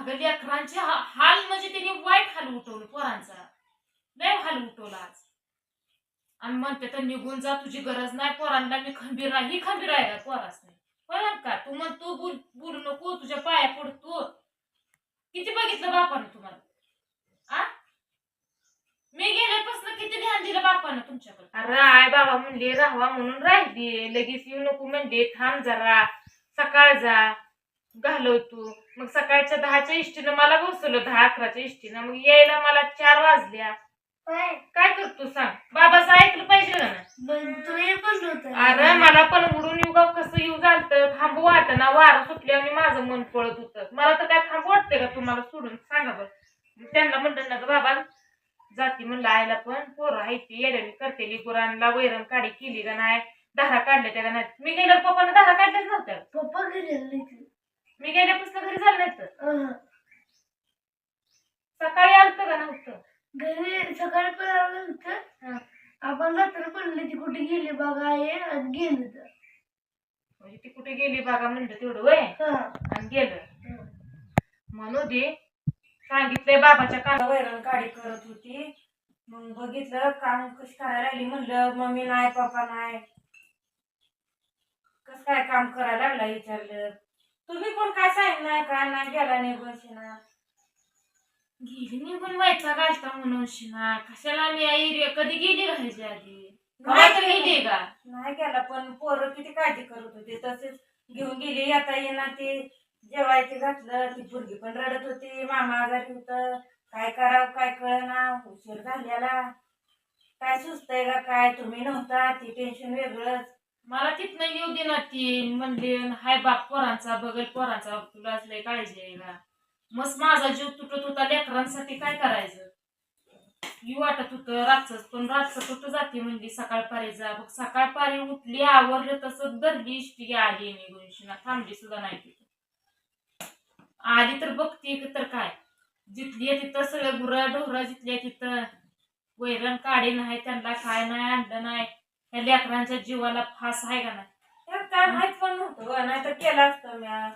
महाग लेकरांचे हा- हाल म्हणजे त्यांनी वाईट हाल उठवलं पोरांचा. लय हाल उठवला आज. आणि म्हणते तर निघून जा तुझी गरज नाही पोरांना मी खंबीर आहे ही खंबीर आहे पोरास नाही पण का? तू म्हण तू बोल बोलू नको तुझ्या पाया पडतो. किती बघितलं बापानं तुम्हाला? आ? मी गेल्यापासून किती ध्यान दिलं बापानं तुमच्याकडे? अरे आय बाबा म्हणले राहावा म्हणून राहिली. लगेच येऊ नको म्हणले. थांब जरा. सकाळ जा. घालवतो मग सकाळच्या दहाच्या इष्टीनं मला बसवलं दहा अकराच्या इष्टीनं. मग यायला मला चार वाजल्या. काय? काय करतो सांग? बाबाचं ऐकलं पाहिजे ना पण अरे मला पण उडून येऊ का कसं येऊ झालं थांबू वाटत ना वारं सुटले आणि माझं मन पळत होतं. मला तर काय थांबू वाटतंय का तुम्हाला सोडून? सांगा बरं. मग त्यांना म्हणलं ना ग बाबा जाती म्हणलं आईला पण. पोरं आहे ती येड्यावी करतेली गुरांना वैरण काढी केली का नाही? धारा काढल्या त्या का नाही? मी गेल्यावर पप्पानं धारा काढल्याच नव्हत्या. पप्पा घरी आले की. मी गेल्यापासून घरी झालं नाही तर. अहं. सकाळी आलत का नव्हतं? घरी सकाळी पण आलं होतं हं. आपण रात्री पडले ती कुठे गेली बघा ये आणि गेलं तर. म्हणजे ती कुठे गेली बघा म्हणलं तेवढं वय. हा. आणि गेलं. म्हणू दे. सांगितलंय बाबाच्या काना वैरण काढी करत होती. मग बघितलं काम कशी करायला लागली म्हणलं मम्मी नाही पप्पा नाही. कस काय काम करायला लागला विचारलं. तुम्ही पण काय नाही काय नाही गेला निघून शिना. गेली निघून व्हायचा घालता म्हणून शिना. कशाला मी आई कधी गेली घालायची आधी? तर गेली. का? नाही गेला पण पोरं किती काळजी करत होते. तसेच घेऊन गेली. येता येणार ते. जेवायचे घातलं. ती पोरगी पण रडत होती. मामा आजारी होत. काय करावं काय कळना. उशीर झालेला. काय सुचतंय का? काय? तुम्ही नव्हता. ती टेन्शन वेगळंच. मला तिथनं येऊ दे ना ती. म्हणले हाय बाप पोरांचा बघल पोरांचा तुला लय काळजी आहे का मस्त माझा जीव तुटत होता लेकरांसाठी काय करायचं? येऊ वाटत होतं रातच पण रातचं कुठं जाते म्हणली सकाळ पारी जा. बघ सकाळ पारी उठली आवरलं तसं धरली इष्टी आली निघून. शिना थांबली सुद्धा नाही तिथं. आली तर बघती तर काय. जिथली आहे तिथं सगळं गुरं ढोरं जिथली आहे तिथं. वैरण काढे नाही त्यांना काय नाही आणलं नाही. त्या लेकरांच्या जीवाला फास आहे का नाही? त्यात काय माहीत पण नव्हतं नाही तर केलं असतं म्या.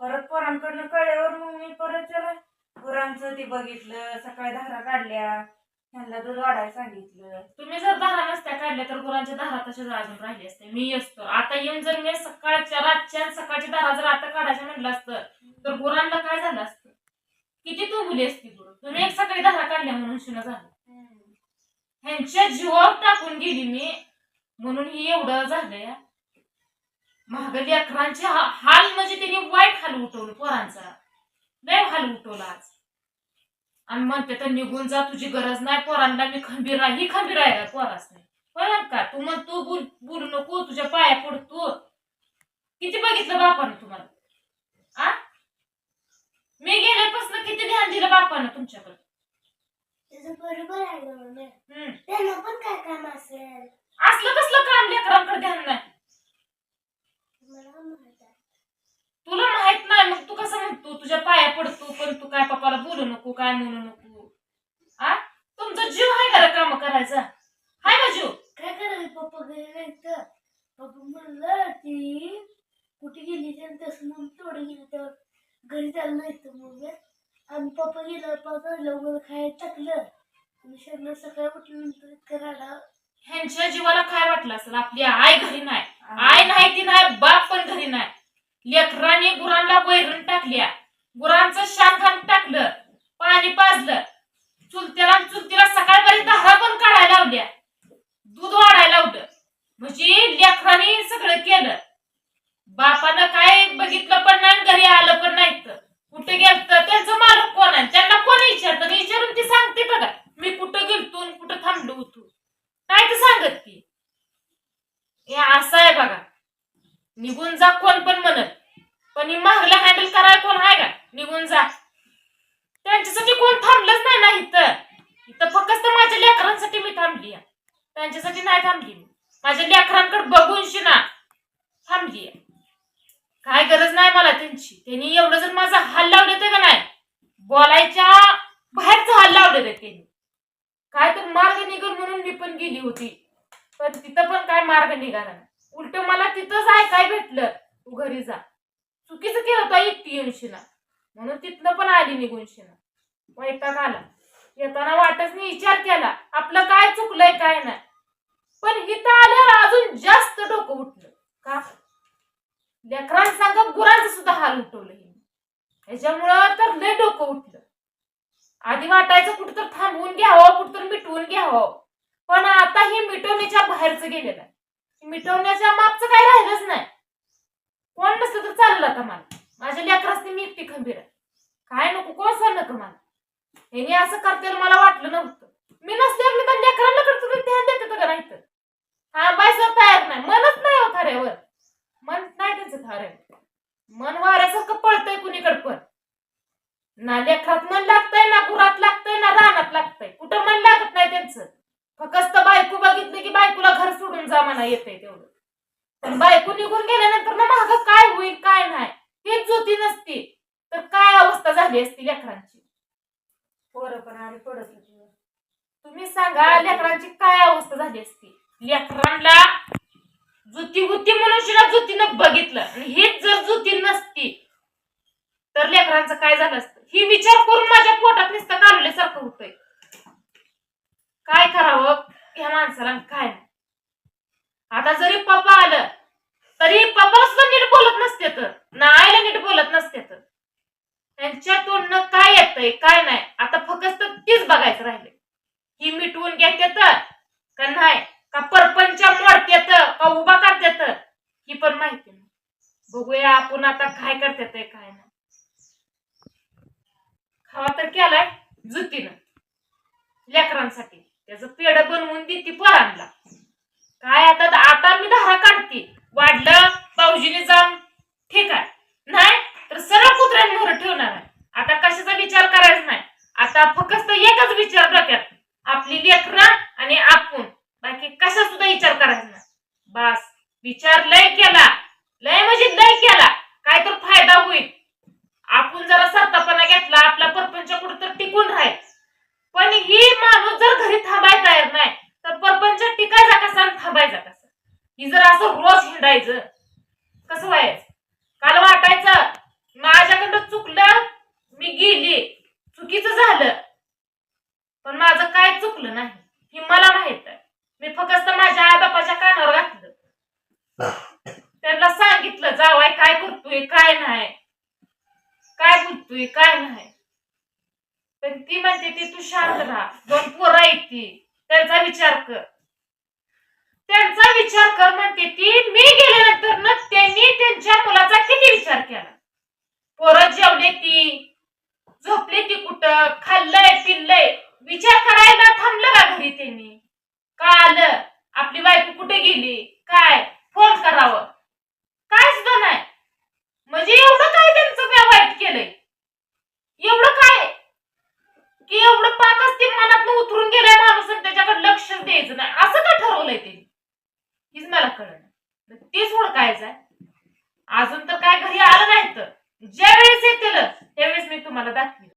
परत पोरांकडनं कळल्यावर मग मी परत जरा गुरांचं ते बघितलं सकाळी धारा काढल्या त्यांना दूध वाढायला सांगितलं. तुम्ही जर धारा नसत्या काढल्या तर गुरांच्या धारा तशाच अजून राहिली असते मी असतो. आता येऊन जर मी सकाळच्या रातच्या आणि सकाळची धारा जर आता काढायचं म्हणलं असतं तर गुरांना काय झालं असतं? किती तू मुली असती गुरु. तुम्ही एक सकाळी धारा काढल्या म्हणून शिन झालं. ह्यांच्या जीवावर टाकून गेली मी. म्हणून ही एवढं झालंय. महाग लेकरांचे हा- हाल म्हणजे त्यांनी वाईट हाल उठवलं पोरांचा. लय हाल उठवला आज. आणि म्हणते तर निघून जा तुझी गरज नाही पोरांना मी खंबीर आहे ही खंबीर आहे पोरास नाही बरं का? तू म्हण तू बोल बोलू नको तुझ्या पाया पडतो. किती बघितलं बापानं तुम्हाला? आ? मी गेल्यापासून किती ध्यान दिलं बापानं तुमच्याकडे? बरोबर आहे पण काय काम असेल? असलं कसलं काम लेकरांकडे ध्यान नाही? तुला माहीत नाही मग तू कसं म्हणतो? तुझ्या पाया पडतो पण तू काय पप्पाला बोलू नको काय म्हणू नको? आ? तुमचा जीव आहे का काम करायचा? हाय का जीव? काय करायचं? पप्पा घरी नाही तर पप्पा म्हणलं ती कुठे गेली त्यानं तसं मग थोडं गेली तर घरी चाललं नाही तर मग. आणि पप्पा गेला पाच लवकर खायला टाकलं. आणि शरण सकाळी उठल्यानंतर करायला ह्यांच्या जीवाला काय वाटलं असेल? आपली आई घरी नाही. आई नाही ती नाही बाप पण घरी नाही. लेकरांनी गुरांना वैरण टाकल्या. गुरांचं शाखान टाकलं. पाणी पाजलं. चुलत्याला चुलतीला सकाळपर्यंत धारा पण काढायला लावल्या. दूध वाढायला लावलं. म्हणजे लेकरांनी सगळं केलं. बापानं काय बघितलं पण नाही घरी आलं पण नाही कुठे गेलं तर मालक कोण आहे त्यांना कोण विचारतं मी विचारून ती सांगते बघा मी कुठं गेलतो आणि कुठं थांबलो होतो काय तर सांगत ती हे असं आहे बघा निघून जा कोण पण म्हणत पण ही महागला हँडल करायला कोण आहे का निघून जा त्यांच्यासाठी कोण थांबलंच नाही ना इथं इथं फक्त माझ्या लेकरांसाठी मी थांबली त्यांच्यासाठी नाही थांबली माझ्या लेकरांकडे बघून शिना. थांबली काय गरज नाही मला त्यांची. त्यांनी एवढं जर माझा हाल लावले तर का नाही? बोलायच्या बाहेरचा हाल लावलेलं त्यांनी. काय तर मार्ग निघल म्हणून मी पण गेली होती. पण तिथं पण काय मार्ग निघाला नाही. उलट मला तिथंच आहे काय भेटलं? तू घरी जा. चुकीचं केलं होतं एकटी येऊन शिना. म्हणून तिथनं पण आली निघून शिना. वैताग आला. येताना वाटच विचार केला आपलं काय चुकलंय काय नाही. पण इथं आल्यावर अजून जास्त डोकं उठलं. का? लेकरांसंग गुरांचं सुद्धा हाल उठवलं हिने. ह्याच्यामुळं तर लय डोकं उठलं. आधी वाटायचं कुठं तर थांबवून घ्यावं कुठं तर मिटवून घ्यावं. पण आता हे मिटवण्याच्या बाहेरचं गेलेलं आहे. मिटवण्याच्या मागचं काय राहिलंच नाही. कोण नसलं तर चाललं आता मला. माझ्या लेकरासनी मी एकटी खंबीर आहे. काय नको कोण सांग का मला? ह्याने असं करते मला वाटलं नव्हतं. मी नसल्यावर मी त्या लेकरांना कडचं ध्यान देते का नाही तर? हा बायसर तयार नाही. मनच नाही हो खऱ्यावर मन नाही त्यांचं खरं मन वाऱ्यासारखं पळतंय कुणीकडे पण. ना लेखरात मन लागतंय ना गुरात लागतंय ना रानात लागतंय. कुठं मन लागत नाही त्यांचं? फक्त बायको बघितलं की बायकोला घर सोडून जा म्हणा येतंय तेवढं. पण बायको निघून गेल्यानंतर ना माग काय होईल काय नाही? हेच ज्योती नसती. तर काय अवस्था झाली असती लेकरांची? पोरं पण पडत होती. तुम्ही सांगा लेकरांची काय अवस्था झाली असती? लेकरांना जुती होती म्हणून जुतीनं बघितलं. आणि हेच जर जुती नसती तर लेकरांचं काय झालं असतं? ही विचार करून माझ्या पोटात नुसतं काढल्यासारखं होतंय. काय करावं ह्या माणसाला काय नाही? आता जरी पप्पा आलं तरी पप्पा सुद्धा नीट बोलत नसते तर. ना आईला नीट बोलत नसते तर. त्यांच्या तोंडनं काय येतंय काय नाही. आता फक्त तीच बघायचं राहिले ही मिटवून घेते तर का नाही? का परपंच मोडतेत का उभा करतेत ही पण माहिती नाही. बघूया आपण आता काय करतेत काय नाही. खावा तर केलाय जुतीनं. लेकरांसाठी. त्याचं पेड बनवून देते पोरांना. काय आता आता मी धारा काढते. वाढलं भाऊजीने जाऊन ठीक आहे नाही तर सरळ कुत्र्यांवर ठेवणार आहे आता कशाचा विचार करायचा नाही आता फक्त विचार डोक्यात. आपली लेकरं आणि आपण. बाकी कशा सुद्धा विचार करायचा बस विचार लय केला. लय म्हणजे लय केला. काय तर फायदा होईल. आपण जरा सरतापणा घेतला आपला परपंच कुठं तर टिकून राहील. पण ही माणूस जर घरी थांबायला तयार नाही तर परपंच टिकायचा कसा आणि थांबायचा कसा? ही जर असं रोज हिंडायचं कसं व्हायचं काल वाटायचं माझ्याकडं चुकलं मी गेली चुकीचं झालं पण माझं काय चुकलं नाही हे मला माहीत आहे मी फक्त माझ्या आई बापाच्या कानावर घातलं त्यांना सांगितलं जावाय काय करतोय काय नाही काय बोलतोय काय नाही. पण ती म्हणते ती तू शांत राहा. दोन पोरं आहेत ती. त्यांचा विचार कर. त्यांचा विचार कर म्हणते ती. मी गेल्यानंतर ना त्यांनी त्यांच्या मुलाचा किती विचार केला. पोरं जेवले ती झोपले ती कुठं खाल्लंय पिल्लंय. विचार करायला थांबलं का घरी त्यांनी? का आलं? आपली बायको कुठे गेली? काय? फोन करावं. काय सुद्धा नाही. म्हणजे एवढं काय वाईट केलंय. एवढं काय? की एवढं पाकच ते मनात उतरून गेलाय माणूस त्याच्याकडे लक्ष द्यायचं नाही. असं का ठरवलंय ते? हीच मला कळलं तेच ओळखायचं आहे अजून तर काय घरी आलं नाही तर. ज्या वेळेस येतील त्यावेळेस मी तुम्हाला दाखवेन.